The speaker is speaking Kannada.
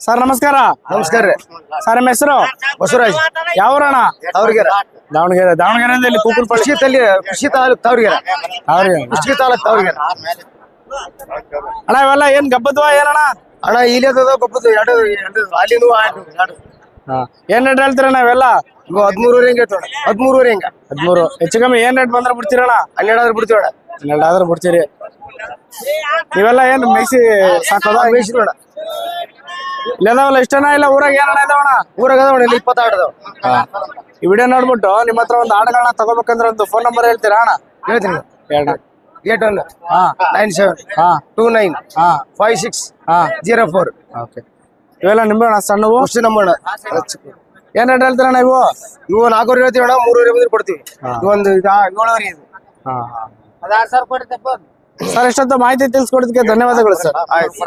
ಸರ್ ನಮಸ್ಕಾರ. ನಮಸ್ಕಾರ ರೀ. ಸರ್ ನಿಮ್ಮ ಹೆಸರು? ಬಸವರಾಜ್. ಯಾವೂರಣ ತಾವ್ರಿಗೆರ ದಾವಣಗೆರೆ. ದಾವಣಗೆರೆಯಿಂದ ಇಲ್ಲಿ ಕೂಕುಲ್ಪಳ್ಳಿ ಕೃಷಿ ತಲ್ಲಿ ಕೃಷಿ ತಾಲೂಕ್ ತಾವ್ರಿಗೆರ ಅವ್ರಿಗೆ ಕೃಷಿ ತಾಲೂಕ್ ತಾವ್ರಿಗೆರ ಅಣ್ಣ ಇವೆಲ್ಲ ಏನ್ ಗಬ್ಬದ್ವಾ ಏನಣ್ಣ? ಅಣ್ಣ ಇಲ್ಲಿ ಅದ ಗಬ್ಬದ್ ಎರಡು ಎರಡು ಅಲ್ಲಿನೂ ಎರಡು ಏನ್ ರೇಟ್ ಹೇಳ್ತೀರ ಇವೆಲ್ಲ? ಇವು ಹದಿಮೂರುವರೆ ಹದ್ಮೂರು ಹೆಂಗ ಹದಿಮೂರುವರೆ ಹಿಂಗ ಹದಿಮೂರು ಹೆಚ್ಚು ಕಮ್ಮಿ ಏನ್ ರೇಟ್ ಬಂದ್ರೆ ಬಿಡ್ತೀರಣ ಹನ್ನೆರಡು ಬಿಡ್ತೀವಿ ಅಣ್ಣ. ಹನ್ನೆರಡು ಆದ್ರೆ ಬಿಡ್ತೀರಿ. ಇವೆಲ್ಲ ಏನ್ ಮೇಯ್ಸಿ ಸಾಕೋದ ಬೇಯಿಸಿ ನೋಡ ಇಲ್ಲದಾವಲ್ಲ ಇಷ್ಟನ ಇಲ್ಲ ಊರಾಗ ಏನಣ್ಣ ಇದಾವಣ ಊರಾಗ ಅದಾವಣ ಇಲ್ಲಿ ಇಪ್ಪತ್ತಾರು ಅದಾವ. ಈ ವಿಡಿಯೋ ನೋಡ್ಬಿಟ್ಟು ನಿಮ್ಮ ಹತ್ರ ಒಂದು ಆಡುಗಳನ್ನ ತಗೋಬೇಕಂದ್ರೆ ಒಂದು ಫೋನ್ ನಂಬರ್ ಹೇಳ್ತೀರಾ ಅಣ್ಣ? ಹೇಳ್ತೀನಿ ಹೇಳ ಏಟ್ ಒನ್ ಹಾ. Nine seven. ಹಾ. Two nine. ಹಾ. Five six. ಹಾ. Zero four. ಓಕೆ. ಇವೆಲ್ಲ ನಿಂಬೆ ಅಣ್ಣ ಸಣ್ಣವು? ಅಷ್ಟು ನಂಬೋಣ ಏನ್ ರೇಟ್ ಹೇಳ್ತೀರಣ್ಣ ಇವು? ಇವು ನಾಲ್ಕೂವರೆ ಹೇಳ್ತೀವಿ ಅಣ್ಣ ಮೂರುವರೆ ಬಂದ್ರೆ ಕೊಡ್ತೀವಿ. ಒಂದು ಇದು ಏಳುವರೆ ಇದು. ಸರ್ ಇಷ್ಟೊತ್ತು ಮಾಹಿತಿ ತಿಳಿಸ್ಕೊಡೋದಕ್ಕೆ ಧನ್ಯವಾದಗಳು ಸರ್. ಆಯ್ತು.